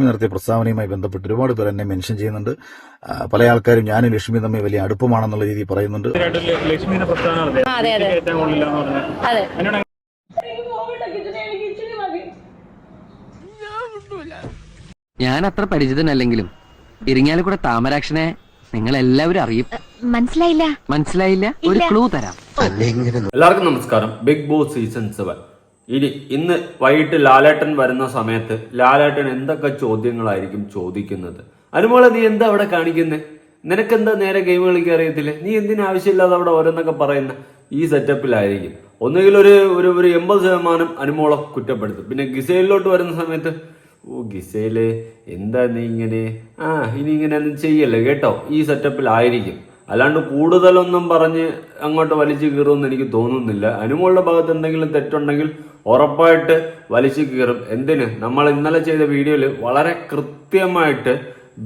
നടത്തിയ പ്രസ്താവനയുമായി ബന്ധപ്പെട്ട് ഒരുപാട് പേർ എന്നെ മെൻഷൻ ചെയ്യുന്നുണ്ട്. പല ആൾക്കാരും ഞാനും ലക്ഷ്മി തമ്മിൽ വലിയ അടുപ്പമാണെന്നുള്ള രീതിയിൽ പറയുന്നുണ്ട്. ഞാൻ അത്ര പരിചിതനല്ലെങ്കിലും ഇരിങ്ങാലക്കുട താമരാക്ഷനെ നിങ്ങൾ എല്ലാവരും അറിയും. മനസ്സിലായില്ല. മനസ്സിലായില്ല? ഒരു ക്ലൂ തരാം. എല്ലാവർക്കും നമസ്കാരം. ബിഗ് ബോസ് സീസൺ സെവൻ ഇനി ഇന്ന് വൈകിട്ട് ലാലേട്ടൻ വരുന്ന സമയത്ത് ലാലേട്ടൻ എന്തൊക്കെ ചോദ്യങ്ങളായിരിക്കും ചോദിക്കുന്നത്? അനുമോളെ നീ എന്താ അവിടെ കാണിക്കുന്നത് നിനക്കെന്താ നേരെ ഗെയിം കളിക്കാൻ അറിയത്തില്ല? നീ എന്തിനാ ആവശ്യമില്ലാതെ അവിടെ ഓരോന്നൊക്കെ പറയുന്ന? ഈ സെറ്റപ്പിലായിരിക്കും ഒന്നുകിൽ ഒരു ഒരു ഒരു എൺപത് ശതമാനം അനുമോളെ കുറ്റപ്പെടുത്തും. പിന്നെ ഗിസയിലോട്ട് വരുന്ന സമയത്ത് ഓ ഗിസയിൽ എന്താ നീ ഇങ്ങനെ? ആ ഇനി ഇങ്ങനെ ഒന്നും ചെയ്യല്ലേ? കേട്ടോ. ഈ സെറ്റപ്പിലായിരിക്കും അല്ലാണ്ട് കൂടുതലൊന്നും പറഞ്ഞ് അങ്ങോട്ട് വലിച്ചു കീറുമെന്ന് എനിക്ക് തോന്നുന്നില്ല. അനുമോളുടെ ഭാഗത്ത് എന്തെങ്കിലും തെറ്റുണ്ടെങ്കിൽ ഉറപ്പായിട്ട് വലിച്ചു കീറും. എന്തിന്? നമ്മൾ ഇന്നലെ ചെയ്ത വീഡിയോയിൽ വളരെ കൃത്യമായിട്ട്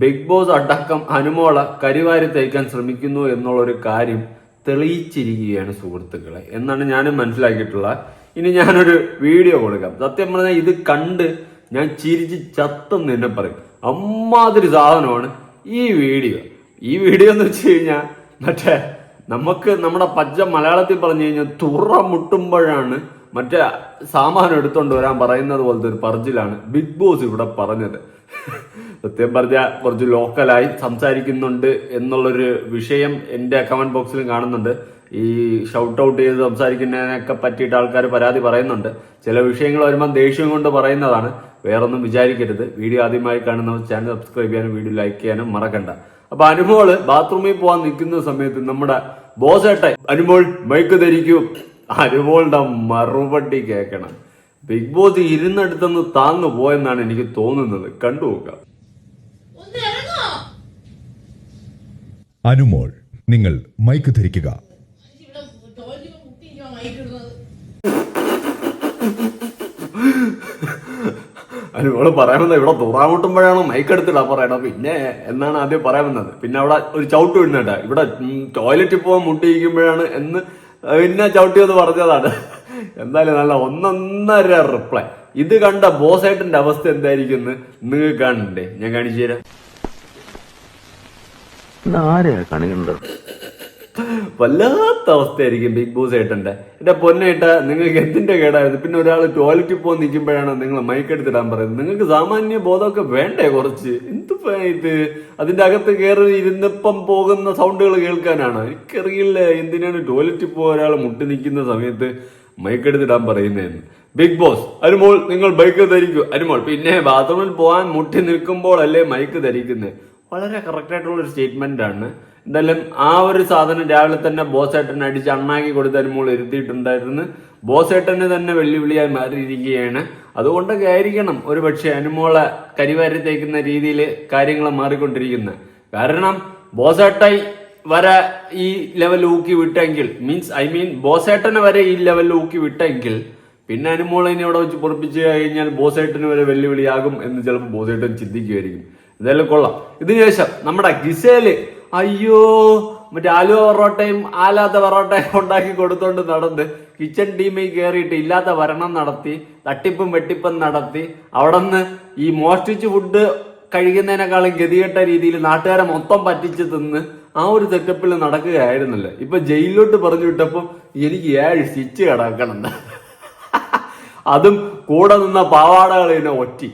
ബിഗ് ബോസ് അടക്കം അനുമോള കരിവാരി തേക്കാൻ ശ്രമിക്കുന്നു എന്നുള്ളൊരു കാര്യം തെളിയിച്ചിരിക്കുകയാണ് സുഹൃത്തുക്കളെ. എന്നാണ് ഞാനും മനസ്സിലാക്കിയിട്ടുള്ള. ഇനി ഞാനൊരു വീഡിയോ കൊടുക്കാം. സത്യം പറഞ്ഞാൽ ഇത് കണ്ട് ഞാൻ ചിരിച്ച് ചത്തെന്ന് തന്നെ പറയും. അമ്മാതിരി സാധനമാണ് ഈ വീഡിയോ. ഈ വീഡിയോ എന്ന് വെച്ച് കഴിഞ്ഞാൽ മറ്റേ നമുക്ക് നമ്മുടെ പച്ച മലയാളത്തിൽ പറഞ്ഞു കഴിഞ്ഞാൽ തുറ മുട്ടുമ്പോഴാണ് മറ്റേ സാമാനം എടുത്തോണ്ട് വരാൻ പറയുന്നത് പോലത്തെ ഒരു പറച്ചിലാണ് ബിഗ് ബോസ് ഇവിടെ പറഞ്ഞത്. സത്യം പറഞ്ഞ കുറച്ച് ലോക്കലായി സംസാരിക്കുന്നുണ്ട് എന്നുള്ളൊരു വിഷയം എന്റെ കമന്റ് ബോക്സിലും കാണുന്നുണ്ട്. ഈ ഷൗട്ട് ഔട്ട് ചെയ്ത് സംസാരിക്കുന്നതിനൊക്കെ പറ്റിയിട്ട് ആൾക്കാർ പരാതി പറയുന്നുണ്ട്. ചില വിഷയങ്ങൾ വരുമ്പോൾ ദേഷ്യം കൊണ്ട് പറയുന്നതാണ്. വേറൊന്നും വിചാരിക്കരുത്. വീഡിയോ ആദ്യമായി കാണുന്നവർ ചാനൽ സബ്സ്ക്രൈബ് ചെയ്യാനും വീഡിയോ ലൈക്ക് ചെയ്യാനും മറക്കണ്ട. അപ്പൊ അനുമോൾ ബാത്റൂമിൽ പോകാൻ നിൽക്കുന്ന സമയത്ത് നമ്മുടെ ബോസേട്ടെ അനുമോൾ മൈക്ക് ധരിക്കും. അനുമോളുടെ മറുപടി കേൾക്കണം. ബിഗ് ബോസ് ഇരുന്നടുത്തുനിന്ന് താന്നു പോയെന്നാണ് എനിക്ക് തോന്നുന്നത്. കണ്ടു നോക്കാം. അനുമോൾ നിങ്ങൾ മൈക്ക് ധരിക്കുക. അനുമോൾ പറയാമെന്നത് ഇവിടെ തുറാമുട്ടുമ്പോഴാണോ മൈക്ക് എടുത്തിടാ പറയണം പിന്നെ എന്നാണ് ആദ്യം പറയാൻ വന്നത് പിന്നെ അവിടെ ഒരു ചവിട്ട് വീഴുന്നുണ്ട്. ഇവിടെ ടോയ്ലറ്റിൽ പോകാൻ മുട്ടിയിരിക്കുമ്പോഴാണ് എന്ന് പിന്നെ ചവിട്ടി എന്ന് പറഞ്ഞതാണ്. എന്തായാലും നല്ല ഒന്നൊന്നര റിപ്ലൈ ഇത് കണ്ട ബോസേട്ടന്റെ അവസ്ഥ എന്തായിരിക്കും നിങ്ങൾക്ക് കാണണ്ടേ? ഞാൻ കാണിച്ചു തരാം. ആരെയാ കാണിക്കുന്നത്? വല്ലാത്ത അവസ്ഥയായിരിക്കും ബിഗ് ബോസ് ഏട്ടന്റെ. എന്റെ പൊന്നേട്ട നിങ്ങൾക്ക് എന്തിന്റെ കേടായത് പിന്നെ ഒരാൾ ടോയ്ലറ്റിൽ പോകാൻ നിൽക്കുമ്പോഴാണ് നിങ്ങൾ മൈക്ക് എടുത്തിടാൻ പറയുന്നത്. നിങ്ങൾക്ക് സാമാന്യ ബോധമൊക്കെ വേണ്ടേ കുറച്ച്? എന്ത് ഇത്? അതിന്റെ അകത്ത് കയറി ഇരുന്നപ്പം പോകുന്ന സൗണ്ടുകൾ കേൾക്കാനാണ്? എനിക്കറിയില്ല എന്തിനാണ് ടോയ്ലറ്റിൽ പോകാൻ ഒരാൾ മുട്ടി നിൽക്കുന്ന സമയത്ത് മൈക്ക് എടുത്തിടാൻ പറയുന്നതെന്ന്. ബിഗ് ബോസ് അരുമോൾ നിങ്ങൾ ബൈക്ക് ധരിക്കൂ. അരുമോൾ പിന്നെ ബാത്റൂമിൽ പോകാൻ മുട്ടി നിൽക്കുമ്പോൾ അല്ലേ മൈക്ക് ധരിക്കുന്നത്? വളരെ കറക്റ്റായിട്ടുള്ള ഒരു സ്റ്റേറ്റ്മെന്റ് ആണ്. എന്തായാലും ആ ഒരു സാധനം രാവിലെ തന്നെ ബോസേട്ടനെ അടിച്ച് അണ്ണാക്കി കൊടുത്ത മോൾ ഇരുത്തിയിട്ടുണ്ടായിരുന്നു. ബോസേട്ടന് തന്നെ വെല്ലുവിളിയായി മാറിയിരിക്കുകയാണ്. അതുകൊണ്ടൊക്കെ ആയിരിക്കണം ഒരു പക്ഷേ അനുമോളെ കരിവാരി തേക്കുന്ന രീതിയിൽ കാര്യങ്ങൾ മാറിക്കൊണ്ടിരിക്കുന്നത്. കാരണം ബോസേട്ടായി വരെ ഈ ലെവൽ ഊക്കി വിട്ടെങ്കിൽ മീൻസ് ഐ മീൻ ബോസേട്ടനെ വരെ ഈ ലെവൽ ഊക്കി വിട്ടെങ്കിൽ പിന്നെ അനുമോളിനെ അവിടെ വെച്ച് പൊറപ്പിച്ച് കഴിഞ്ഞാൽ ബോസേട്ടന് വരെ വെല്ലുവിളിയാകും എന്ന് ചിലപ്പോൾ ബോസേട്ടൻ ചിന്തിക്കുമായിരിക്കും. ഇതെല്ലാം കൊള്ളാം. ഇതിനുശേഷം നമ്മുടെ ഗിസേൽ അയ്യോ മറ്റേ ആലുവ പൊറോട്ടയും ആലാത്ത പൊറോട്ടയും ഉണ്ടാക്കി കൊടുത്തോണ്ട് നടന്ന് കിച്ചൺ ടീമിൽ കയറിയിട്ട് ഇല്ലാത്ത ഭരണം നടത്തി തട്ടിപ്പും വെട്ടിപ്പും നടത്തി അവിടെ ഈ മോഷ്ടിച്ച് ഫുഡ് കഴിക്കുന്നതിനേക്കാളും ഗതികെട്ട രീതിയിൽ നാട്ടുകാരെ മൊത്തം പറ്റിച്ച് തിന്ന് ആ ഒരു തെക്കപ്പിൽ നടക്കുകയായിരുന്നല്ലോ. ഇപ്പൊ ജയിലിലോട്ട് പറഞ്ഞു വിട്ടപ്പോൾ എനിക്ക് ഏഴ് സ്റ്റിച്ച് കിടക്കണം. അതും കൂടെ നിന്ന പാവാടകൾ ഇതിനെ ഒറ്റി.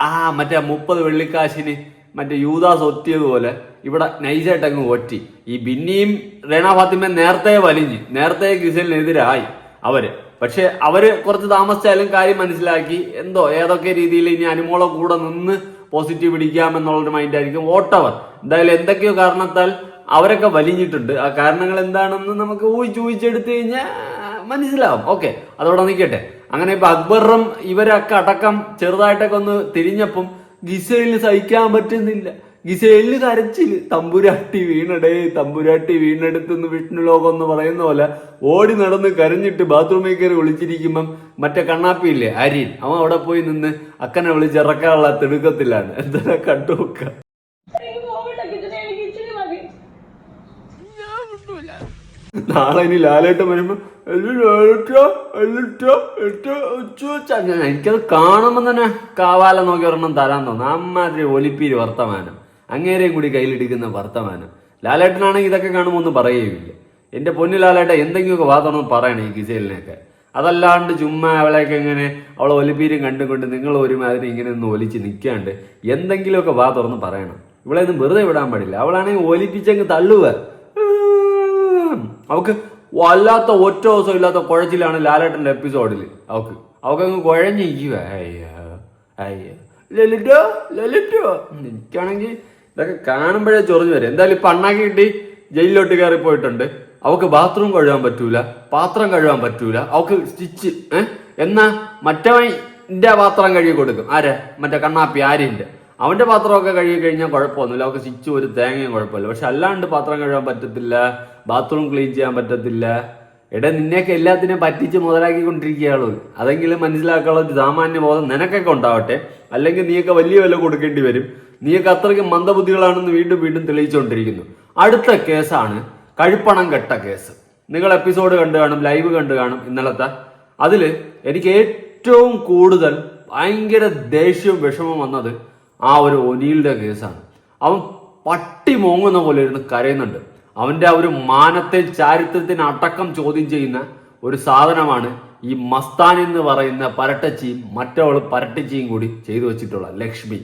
ആ മറ്റേ മുപ്പത് വെള്ളിക്കാശിന് മറ്റേ യൂദാസ് ഒറ്റിയതുപോലെ ഇവിടെ നൈസായിട്ട് അങ്ങ് ഒറ്റി. ഈ ബിന്നിയും റേണ ഫാത്തിമയും നേരത്തെ വലിഞ്ഞ് നേരത്തെ ഗ്രിസലിനെതിരായി അവർ. പക്ഷെ അവർ കുറച്ച് താമസിച്ചാലും കാര്യം മനസ്സിലാക്കി എന്തോ ഏതൊക്കെ രീതിയിൽ ഇനി അനുമോളെ കൂടെ നിന്ന് പോസിറ്റീവ് പിടിക്കാം എന്നുള്ളൊരു മൈൻഡ് ആയിരിക്കും. വോട്ടവർ എന്തായാലും എന്തൊക്കെയോ കാരണത്താൽ അവരൊക്കെ വലിഞ്ഞിട്ടുണ്ട്. ആ കാരണങ്ങൾ എന്താണെന്ന് നമുക്ക് ഊഹിച്ച് ഊഹിച്ചെടുത്ത് കഴിഞ്ഞാൽ മനസ്സിലാവും. ഓക്കെ അതോടെ നിൽക്കട്ടെ. അങ്ങനെ ഇപ്പൊ അക്ബറും ഇവരൊക്കെ അടക്കം ചെറുതായിട്ടൊക്കെ ഒന്ന് തിരിഞ്ഞപ്പം ഗിസേലിന് സഹിക്കാൻ പറ്റുന്നില്ല. ഗിസേലിന് കരച്ചിൽ തമ്പുരാട്ടി വീണടേ തമ്പുരാട്ടി വീണെടുത്തെന്ന് വിഷ്ണു ലോകം എന്ന് പറയുന്ന പോലെ ഓടി നടന്ന് കരഞ്ഞിട്ട് ബാത്റൂമിൽ കയറി വിളിച്ചിരിക്കുമ്പം മറ്റേ കണ്ണാപ്പിയില്ലേ അരിൻ. അവൻ അവിടെ പോയി നിന്ന് അക്കനെ വിളിച്ചിറക്കാനുള്ള തിടുക്കത്തിലാണ്. എന്താ കണ്ടുനോക്ക നാളെ ഇനി ലാലേട്ടൻ വരുമ്പോ എനിക്കത് കാണുമ്പോൾ തന്നെ കാവാല നോക്കി ഒരെണ്ണം തരാൻ തോന്നുന്നു അമ്മാതിരി ഒലിപ്പീര് വർത്തമാനം. അങ്ങേരെയും കൂടി കയ്യിലിടിക്കുന്ന വർത്തമാനം. ലാലേട്ടനാണെങ്കിൽ ഇതൊക്കെ കാണുമ്പോൾ ഒന്നും പറയുകയില്ല എന്റെ പൊന്നു ലാലേട്ട എന്തെങ്കിലുമൊക്കെ വാതണം പറയണേ ഈ കിസേലിനെയൊക്കെ അതല്ലാണ്ട് ചുമ്മാ അവളെയൊക്കെ ഇങ്ങനെ അവളെ ഒലിപ്പീരും കണ്ടുകൊണ്ട് നിങ്ങൾ ഒരുമാതിരി ഇങ്ങനെ ഒന്ന് ഒലിച്ച് നിൽക്കാണ്ട് എന്തെങ്കിലുമൊക്കെ വാ തുറന്ന് പറയണം. ഇവളെ ഒന്നും വെറുതെ വിടാൻ പാടില്ല. അവളാണെങ്കിൽ ഒലിപ്പിച്ചങ്ങ് തള്ളുക. അവക്ക് വല്ലാത്ത ഒറ്റ ദിവസം ഇല്ലാത്ത കുഴച്ചിലാണ് ലാലേട്ടന്റെ എപ്പിസോഡിൽ അവക്ക്. അവക്കങ്ങ് കുഴഞ്ഞിരിക്കുക അയ്യോ അയ്യോ. ലലിറ്റോ ലലിറ്റോ എനിക്കാണെങ്കിൽ ഇതൊക്കെ കാണുമ്പോഴേ ചൊറിഞ്ഞു വരും. എന്തായാലും ഇപ്പൊ അണ്ണാക്കി കിട്ടി. ജയിലിലോട്ട് കയറി പോയിട്ടുണ്ട്. അവക്ക് ബാത്റൂം കഴുകാൻ പറ്റൂല. പാത്രം കഴുകാൻ പറ്റൂല. അവക്ക് സ്റ്റിച്ച് ഏഹ് എന്നാ മറ്റവന്റെ പാത്രം കഴുകി കൊടുക്കും. ആരെ? മറ്റേ കണ്ണാപ്പി ആര്യന്റെ അവന്റെ പാത്രമൊക്കെ കഴുകി കഴിഞ്ഞാൽ കുഴപ്പമൊന്നുമില്ല. അവർക്ക് സ്വിച്ച് ഒരു തേങ്ങയും കുഴപ്പമില്ല. പക്ഷെ അല്ലാണ്ട് പാത്രം കഴുകാൻ പറ്റത്തില്ല ബാത്റൂം ക്ലീൻ ചെയ്യാൻ പറ്റത്തില്ല. എടാ നിന്നെയൊക്കെ എല്ലാത്തിനെയും പറ്റിച്ച് മുതലാക്കിക്കൊണ്ടിരിക്കുകയാളോ അതെങ്കിലും മനസ്സിലാക്കാനുള്ള സാമാന്യ ബോധം നിനക്കൊക്കെ ഉണ്ടാവട്ടെ. അല്ലെങ്കിൽ നീയൊക്കെ വലിയ വില കൊടുക്കേണ്ടി വരും. നീയൊക്കെ അത്രയ്ക്ക് മന്ദബുദ്ധികളാണെന്ന് വീണ്ടും വീണ്ടും തെളിയിച്ചുകൊണ്ടിരിക്കുന്നു. അടുത്ത കേസാണ് കഴുപ്പണം കെട്ട കേസ്. നിങ്ങൾ എപ്പിസോഡ് കണ്ടു കാണും ലൈവ് കണ്ടു കാണും ഇന്നലത്തെ. അതിൽ എനിക്ക് ഏറ്റവും കൂടുതൽ ഭയങ്കര ദേഷ്യവും വിഷമം വന്നത് ആ ഒരു ഒനീലിന്റെ കേസാണ്. അവൻ പട്ടി മോങ്ങുന്ന പോലെ ഇരുന്ന് കരയുന്നുണ്ട്. അവന്റെ ആ ഒരു മാനത്തെ ചാരിത്രത്തിന് അടക്കം ചോദ്യം ചെയ്യുന്ന ഒരു സാധനമാണ് ഈ മസ്താൻ എന്ന് പറയുന്ന പരട്ടച്ചിയും മറ്റവൾ പരട്ടച്ചിയും കൂടി ചെയ്തു വെച്ചിട്ടുള്ള ലക്ഷ്മി.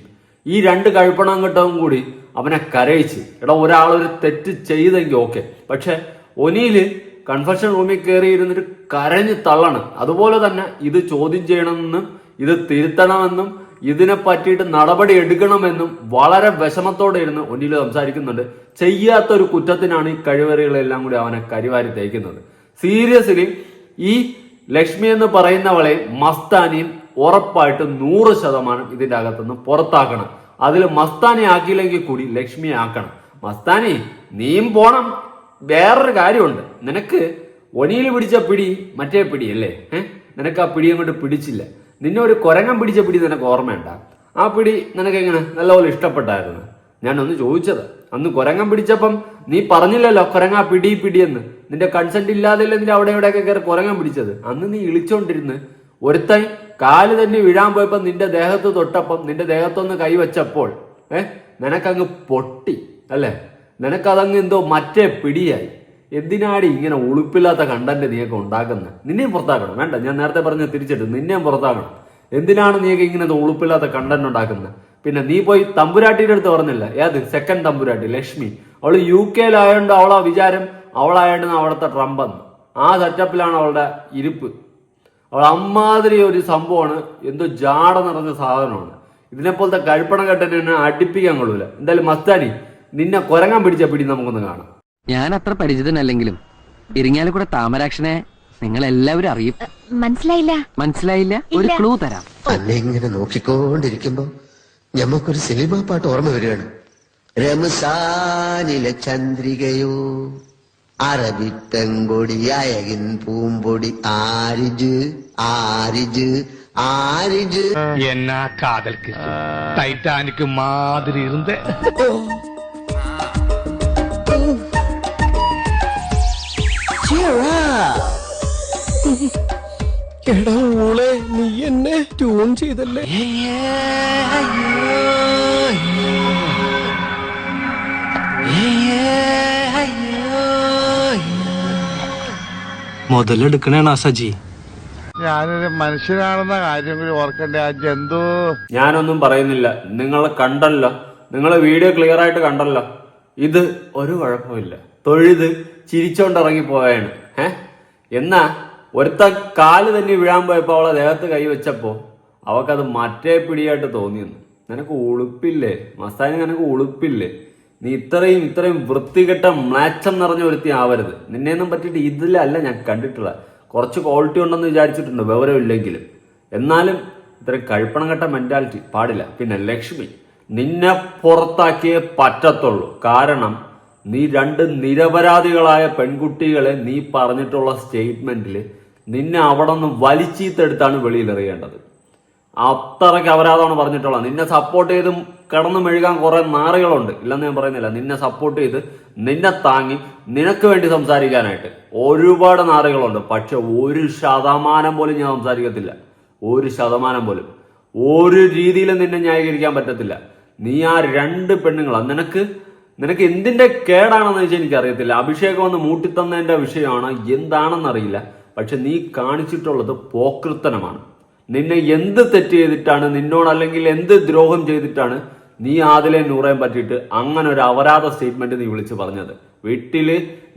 ഈ രണ്ട് കഴിപ്പണം കിട്ടവും കൂടി അവനെ കരയിച്ച് എടാ ഒരാൾ ഒരു തെറ്റ് ചെയ്തെങ്കിൽ ഓക്കെ. പക്ഷെ ഒനിയിൽ കൺഫെഷൻ റൂമിൽ കയറി ഇരുന്നിട്ട് കരഞ്ഞ് തള്ളണം. അതുപോലെ തന്നെ ഇത് ചോദ്യം ചെയ്യണമെന്നും ഇത് തിരുത്തണമെന്നും ഇതിനെ പറ്റിയിട്ട് നടപടി എടുക്കണമെന്നും വളരെ വിഷമത്തോടെ ഇരുന്ന് ഒന്നിൽ സംസാരിക്കുന്നുണ്ട്. ചെയ്യാത്ത ഒരു കുറ്റത്തിനാണ് ഈ കഴിവറികളെല്ലാം കൂടി അവനെ കരിവാരി തേക്കുന്നത്. സീരിയസ്ലി ഈ ലക്ഷ്മി എന്ന് പറയുന്നവളെ മസ്താനിയും ഉറപ്പായിട്ട് നൂറ് ശതമാനം ഇതിന്റെ അകത്തുനിന്ന് പുറത്താക്കണം. അതിൽ മസ്താനെ ആക്കിയില്ലെങ്കിൽ കൂടി ലക്ഷ്മിയെ ആക്കണം. മസ്താനി നീയും പോണം. വേറൊരു കാര്യമുണ്ട്. നിനക്ക് ഒനിയിൽ പിടിച്ച പിടി മറ്റേ പിടിയല്ലേ? ഏഹ് നിനക്ക് ആ പിടി അങ്ങോട്ട് പിടിച്ചില്ല. നിന്നെ ഒരു കുരങ്ങൻ പിടിച്ച പിടി നിനക്ക് ഓർമ്മയുണ്ട? ആ പിടി നിനക്ക് എങ്ങനെ? നല്ലപോലെ ഇഷ്ടപ്പെട്ടായിരുന്നു. ഞാൻ ഒന്ന് ചോദിച്ചത്. അന്ന് കുരങ്ങൻ പിടിച്ചപ്പം നീ പറഞ്ഞില്ലല്ലോ കൊരങ്ങ പിടി പിടിയെന്ന് നിന്റെ കൺസെന്റ് ഇല്ലാതെ നിന്റെ അവിടെ ഇവിടെയൊക്കെ കയറി കുരങ്ങൻ പിടിച്ചത്. അന്ന് നീ ഇളിച്ചോണ്ടിരുന്ന് ഒരുത്തൻ കാൽ തന്നെ വീഴാൻ പോയപ്പോ നിന്റെ ദേഹത്ത് തൊട്ടപ്പം നിന്റെ ദേഹത്തൊന്ന് കൈവച്ചപ്പോൾ ഏഹ് നിനക്കങ്ങ് പൊട്ടി അല്ലേ? നിനക്കതങ്ങ് എന്തോ മറ്റേ പിടിയായി. എന്തിനാടി ഇങ്ങനെ ഒളിപ്പില്ലാത്ത കണ്ടന്റ് നീയൊക്കെ ഉണ്ടാക്കുന്നത് നിന്നെയും പുറത്താക്കണം. വേണ്ട ഞാൻ നേരത്തെ പറഞ്ഞ തിരിച്ചിട്ട്. നിന്നെയും പുറത്താക്കണം. എന്തിനാണ് നീയൊക്കെ ഇങ്ങനെ ഒളിപ്പില്ലാത്ത കണ്ടന്റ് ഉണ്ടാക്കുന്നത് പിന്നെ നീ പോയി തമ്പുരാട്ടിയുടെ അടുത്ത് പറഞ്ഞില്ല. ഏത്? സെക്കൻഡ് തമ്പുരാട്ടി ലക്ഷ്മി. അവൾ യു കെയിലായോണ്ട് അവളാ വിചാരം. അവളായോണ്ട് അവിടുത്തെ ട്രംപെന്ന് ആ സെറ്റപ്പിലാണ് അവളുടെ ഇരിപ്പ്. അവൾ അമ്മാതിരി ഒരു സംഭവമാണ്. എന്തോ ജാട നിറഞ്ഞ സാധനമാണ്. ഇതിനെപ്പോലത്തെ കഴിപ്പണം കെട്ടിനെ അടിപ്പിക്കാൻ കൊള്ളൂല. എന്തായാലും മസ്താനി നിന്നെ കൊരങ്ങാൻ പിടിച്ച പിടി നമുക്കൊന്ന് കാണാം. ഞാൻ അത്ര പരിചിതനല്ലെങ്കിലും ഇരിങ്ങാലിക്കൂടെ താമരാക്ഷനെ നിങ്ങൾ എല്ലാവരും അറിയും മനസ്സിലായില്ല. മനസ്സിലായില്ല? ഒരു ക്ലൂ തരാം. അല്ലെ ഇങ്ങനെ നോക്കിക്കൊണ്ടിരിക്കുമ്പോ ഞമ്മക്കൊരു സിനിമ പാട്ട് ഓർമ്മ വരികയാണ്. രമസാനിലെ ചന്ദ്രികയോ അറബിത്തെങ്കൊടി അയകിൻ പൂമ്പൊടി ആരിജ് ആരിജ് ആരിജ്. എന്നാ കാതൽക്ക് ടൈറ്റാനിക്ക് മാതിരി ഇരുന്ന്. എടാ മോളെ നീ എന്നെ ട്യൂൺ ചെയ്തല്ലേ? മുതലെടുക്കണേണ സജി ഞാനൊരു മനുഷ്യനാണെന്ന കാര്യം കൂടി ഓർക്കണ്ടേ ആ ജന്തു. ഞാനൊന്നും പറയുന്നില്ല. നിങ്ങൾ കണ്ടല്ലോ. നിങ്ങൾ വീഡിയോ ക്ലിയർ ആയിട്ട് കണ്ടല്ലോ. ഇത് ഒരു കുഴപ്പമില്ല. തൊഴുത് ചിരിച്ചോണ്ടിറങ്ങി പോയാണ് ഏ? എന്നാ ഒരുത്ത കാൽ തന്നെ വീഴാൻ പോയപ്പോൾ അവളെ ദേഹത്ത് കൈ അവൾക്കത് മറ്റേ പിടിയായിട്ട് തോന്നിയെന്ന്. നിനക്ക് ഉളുപ്പില്ലേ? മസ്താനി നിനക്ക് ഉളുപ്പില്ലേ? നീ ഇത്രയും ഇത്രയും വൃത്തികെട്ട മ്ലാച്ചം നിറഞ്ഞ ഒരുത്തി ആവരുത്. നിന്നെയൊന്നും പറ്റിയിട്ട് ഇതിലല്ല ഞാൻ കണ്ടിട്ടുള്ള. കുറച്ച് ക്വാളിറ്റി ഉണ്ടെന്ന് വിചാരിച്ചിട്ടുണ്ട്. വിവരമില്ലെങ്കിലും. എന്നാലും ഇത്രയും കഴിപ്പണം കെട്ട മെന്റാലിറ്റി പാടില്ല. പിന്നെ ലക്ഷ്മി നിന്നെ പുറത്താക്കിയേ പറ്റത്തുള്ളൂ. കാരണം നീ രണ്ട് നിരപരാധികളായ പെൺകുട്ടികളെ നീ പറഞ്ഞിട്ടുള്ള സ്റ്റേറ്റ്മെന്റിൽ നിന്നെ അവിടെ നിന്ന് വലിച്ചീത്തെടുത്താണ് വെളിയിൽ എറിയേണ്ടത്. അത്രയ്ക്ക് അപരാധമാണ് പറഞ്ഞിട്ടുള്ളത്. നിന്നെ സപ്പോർട്ട് ചെയ്തും കടന്നു മെഴുകാൻ കുറെ നാറുകളുണ്ട്. ഇല്ലെന്ന് ഞാൻ പറയുന്നില്ല. നിന്നെ സപ്പോർട്ട് ചെയ്ത് നിന്നെ താങ്ങി നിനക്ക് വേണ്ടി സംസാരിക്കാനായിട്ട് ഒരുപാട് നാറുകളുണ്ട്. പക്ഷെ ഒരു ശതമാനം പോലും ഞാൻ സംസാരിക്കത്തില്ല. ഒരു ശതമാനം പോലും. ഒരു രീതിയിലും നിന്നെ ന്യായീകരിക്കാൻ പറ്റത്തില്ല. നീ ആ രണ്ട് പെണ്ണുങ്ങളാ. നിനക്ക് നിനക്ക് എന്തിന്റെ കേടാണെന്ന് വെച്ചാൽ എനിക്കറിയത്തില്ല. അഭിഷേകം ഒന്ന് മൂട്ടിത്തന്നതിന്റെ വിഷയമാണ്. എന്താണെന്നറിയില്ല. പക്ഷെ നീ കാണിച്ചിട്ടുള്ളത് പോക്കൃത്തനമാണ് നിന്നെ എന്ത് തെറ്റ് ചെയ്തിട്ടാണ് നിന്നോട് അല്ലെങ്കിൽ എന്ത് ദ്രോഹം ചെയ്തിട്ടാണ് നീ ആദിലെ നൂറേം പറ്റിയിട്ട് അങ്ങനെ ഒരു അപരാധ സ്റ്റേറ്റ്മെന്റ് നീ വിളിച്ച് പറഞ്ഞത്. വീട്ടിൽ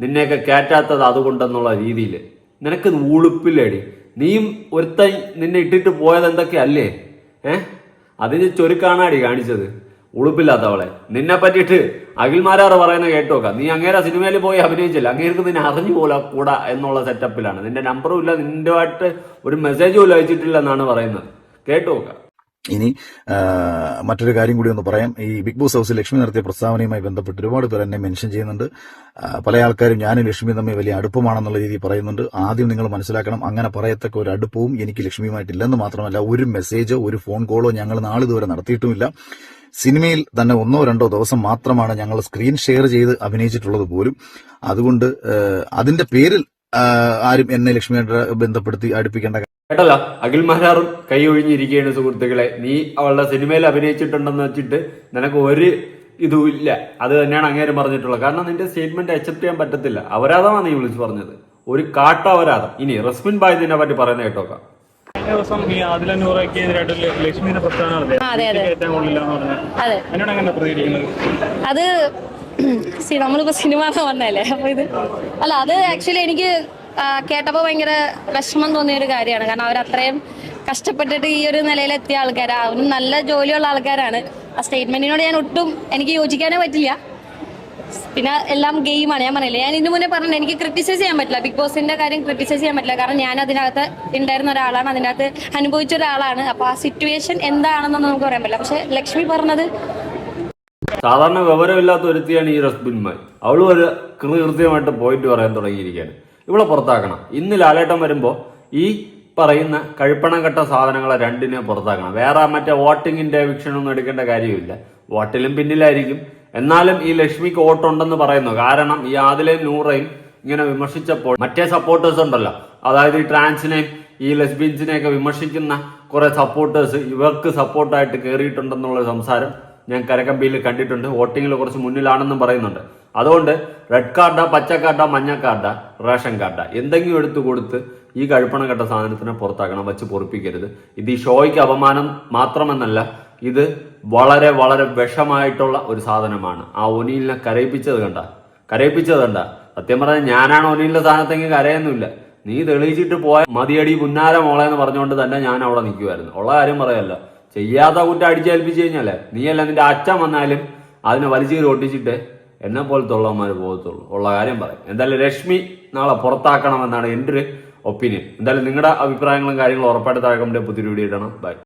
നിന്നെയൊക്കെ കയറ്റാത്തത് അതുകൊണ്ടെന്നുള്ള രീതിയിൽ നിനക്ക് ഉളുപ്പില്ലേടി? നീയും ഒരുത്ത നിന്നെ ഇട്ടിട്ട് പോയത് എന്തൊക്കെയല്ലേ? ഏഹ് അതിന് ചൊരുക്കാണാടി കാണിച്ചത്. ഉളുപ്പില്ലാത്തവളെ. നിന്നെ പറ്റിയിട്ട് അഖിൽമാരാറ് പറയുന്ന കേട്ടോക്ക. നീ അങ്ങേരെ സിനിമയിൽ പോയി അഭിനയിച്ചില്ല. അങ്ങേർക്ക് നിന്നെ അറിഞ്ഞു പോലെ കൂടാ എന്നുള്ള സെറ്റപ്പിലാണ് നിന്റെ നമ്പറും ഇല്ല. നിന്റെ ആയിട്ട് ഒരു മെസ്സേജ് പോലും അയച്ചിട്ടില്ല എന്നാണ് പറയുന്നത്. കേട്ടോക്ക? ഇനി മറ്റൊരു കാര്യം കൂടി ഒന്ന് പറയാം. ഈ ബിഗ് ബോസ് ഹൗസിൽ ലക്ഷ്മി നടത്തിയ പ്രസ്താവനയുമായി ബന്ധപ്പെട്ട് ഒരുപാട് പേർ എന്നെ മെൻഷൻ ചെയ്യുന്നുണ്ട്. പല ആൾക്കാരും ഞാനും ലക്ഷ്മി തമ്മിൽ വലിയ അടുപ്പമാണെന്നുള്ള രീതിയിൽ പറയുന്നുണ്ട്. ആദ്യം നിങ്ങൾ മനസ്സിലാക്കണം അങ്ങനെ പറയത്തക്ക ഒരു അടുപ്പവും എനിക്ക് ലക്ഷ്മിയുമായിട്ടില്ലെന്ന് മാത്രമല്ല ഒരു മെസ്സേജോ ഒരു ഫോൺ കോളോ ഞങ്ങൾ നാളിതുവരെ നടത്തിയിട്ടുമില്ല. സിനിമയിൽ തന്നെ ഒന്നോ രണ്ടോ ദിവസം മാത്രമാണ് ഞങ്ങൾ സ്ക്രീൻ ഷെയർ ചെയ്ത് അഭിനയിച്ചിട്ടുള്ളത് പോലും. അതുകൊണ്ട് അതിന്റെ പേരിൽ ആരും എന്നെ ലക്ഷ്മിയായിട്ട് ബന്ധപ്പെടുത്തി അടുപ്പിക്കേണ്ട കേട്ടല്ലോ? അഖിൽ മഹാറും കൈ ഒഴിഞ്ഞിരിക്കുകയാണ് സുഹൃത്തുക്കളെ. നീ അവളുടെ സിനിമയിൽ അഭിനയിച്ചിട്ടുണ്ടെന്ന് വെച്ചിട്ട് നിനക്ക് ഒരു ഇതും ഇല്ല. അത് തന്നെയാണ് അങ്ങേരും പറഞ്ഞിട്ടുള്ളത്. കാരണം നിന്റെ സ്റ്റേറ്റ്മെന്റ് അക്സെപ്റ്റ് ചെയ്യാൻ പറ്റത്തില്ല. അപരാധമാണ് നീ വിളിച്ചു പറഞ്ഞത്. ഒരു കാട്ട അപരാധം ഇനി റസ്മിൻ ബായ് ഇതിനെ പറ്റി പറയുന്നത് കേട്ടോക്കാം. കഴിഞ്ഞ ദിവസം ഈ ആദില പ്രസ്ഥാനം അതെ, എന്ന് സി നമ്മളിപ്പോ സിനിമ വന്നല്ലേ അപ്പൊ ഇത് അല്ല അത് ആക്ച്വലി എനിക്ക് കേട്ടപ്പോൾ കേട്ടപ്പോ ഭയങ്കര വിഷമം തോന്നിയ ഒരു കാര്യമാണ്. കാരണം അവർ അത്രയും കഷ്ടപ്പെട്ടിട്ട് ഈ ഒരു നിലയിലെത്തിയ ആൾക്കാരാണ് അവരും നല്ല ജോലിയുള്ള ആൾക്കാരാണ്. ആ സ്റ്റേറ്റ്മെന്റിനോട് ഞാൻ ഒട്ടും എനിക്ക് യോജിക്കാനേ പറ്റില്ല. പിന്നെ എല്ലാം ഗെയിമാണ്. ഞാൻ പറയില്ല ഞാൻ ഇതിനു മുന്നേ പറഞ്ഞു എനിക്ക് ക്രിറ്റിസൈസ് ചെയ്യാൻ പറ്റില്ല. ബിഗ് ബോസിന്റെ കാര്യം ക്രിറ്റിസൈസ് ചെയ്യാൻ പറ്റില്ല. കാരണം ഞാൻ അതിനകത്ത് ഉണ്ടായിരുന്ന ഒരാളാണ് അതിനകത്ത് അനുഭവിച്ച ഒരാളാണ്. അപ്പൊ ആ സിറ്റുവേഷൻ എന്താണെന്നൊന്നും നമുക്ക് പറയാൻ പറ്റില്ല. പക്ഷെ ലക്ഷ്മി പറഞ്ഞത് സാധാരണ വിവരമില്ലാത്ത ഒരുത്തിയാണ് ഈ റസ്ബിൻമായി അവളും ഒരു കൃത്യമായിട്ട് പോയിന്റ് പറയാൻ തുടങ്ങിയിരിക്കുകയാണ്. ഇവളെ പുറത്താക്കണം. ഇന്ന് ലാലേട്ടം വരുമ്പോൾ ഈ പറയുന്ന കഴുപ്പണം കെട്ട സാധനങ്ങളെ രണ്ടിനെ പുറത്താക്കണം. വേറെ മറ്റേ വോട്ടിങ്ങിന്റെ വിക്ഷണമൊന്നും എടുക്കേണ്ട കാര്യമില്ല. വോട്ടിലും പിന്നിലായിരിക്കും. എന്നാലും ഈ ലക്ഷ്മിക്ക് വോട്ടുണ്ടെന്ന് പറയുന്നു. കാരണം ഈ ആദിലെ നൂറയും ഇങ്ങനെ വിമർശിച്ചപ്പോൾ മറ്റേ സപ്പോർട്ടേഴ്സ് ഉണ്ടല്ലോ. അതായത് ഈ ട്രാൻസിനെയും ഈ ലെസ്ബിയൻസിനെയൊക്കെ വിമർശിക്കുന്ന കുറെ സപ്പോർട്ടേഴ്സ് ഇവർക്ക് സപ്പോർട്ടായിട്ട് കയറിയിട്ടുണ്ടെന്നുള്ള സംസാരം ഞാൻ കരകമ്പിയിൽ കണ്ടിട്ടുണ്ട്. വോട്ടിങ്ങിൽ കുറച്ച് മുന്നിലാണെന്നും പറയുന്നുണ്ട്. അതുകൊണ്ട് റെഡ് കാർഡാ പച്ച കാർഡാ മഞ്ഞ കാർഡാ റേഷൻ കാർഡാ എന്തെങ്കിലും എടുത്തു കൊടുത്ത് ഈ കഴുപ്പണം കെട്ട സാധനത്തിനെ പുറത്താക്കണം വെച്ച് പൊറിപ്പിക്കരുത്. ഇത് ഈ ഷോയ്ക്ക് അപമാനം മാത്രമെന്നല്ല ഇത് വളരെ വളരെ വിഷമായിട്ടുള്ള ഒരു സാധനമാണ്. ആ ഒനിയിലിനെ കരയിപ്പിച്ചത് കണ്ട? കരയിപ്പിച്ചത് കണ്ട? സത്യം പറഞ്ഞാൽ ഞാനാണ് ഒനിയിലെ സ്ഥാനത്തെങ്കിൽ കരയൊന്നുമില്ല. നീ തെളിയിച്ചിട്ട് പോയ മതിയടി പുന്നാര മോളെ എന്ന് പറഞ്ഞുകൊണ്ട് തന്നെ ഞാൻ അവിടെ നിൽക്കുമായിരുന്നു ഉള്ള കാര്യം പറയല്ല. ചെയ്യാത്ത കുറ്റം അടിച്ചേൽപ്പിച്ചു കഴിഞ്ഞാലേ നീയല്ല നിന്റെ അച്ഛൻ വന്നാലും അതിനെ വലിച്ചു ഒട്ടിച്ചിട്ട് എന്നെ പോലത്തെ ഉള്ളവന്മാർ പോകത്തുള്ളൂ. ഉള്ള കാര്യം പറയും എന്തായാലും രശ്മി നാളെ പുറത്താക്കണമെന്നാണ് എന്റെ ഒരു ഒപ്പീനിയൻ. എന്തായാലും നിങ്ങളുടെ അഭിപ്രായങ്ങളും കാര്യങ്ങളും ഉറപ്പായിട്ട് താഴെ പുതിയ വീഡിയോ ഇടണം. ബൈ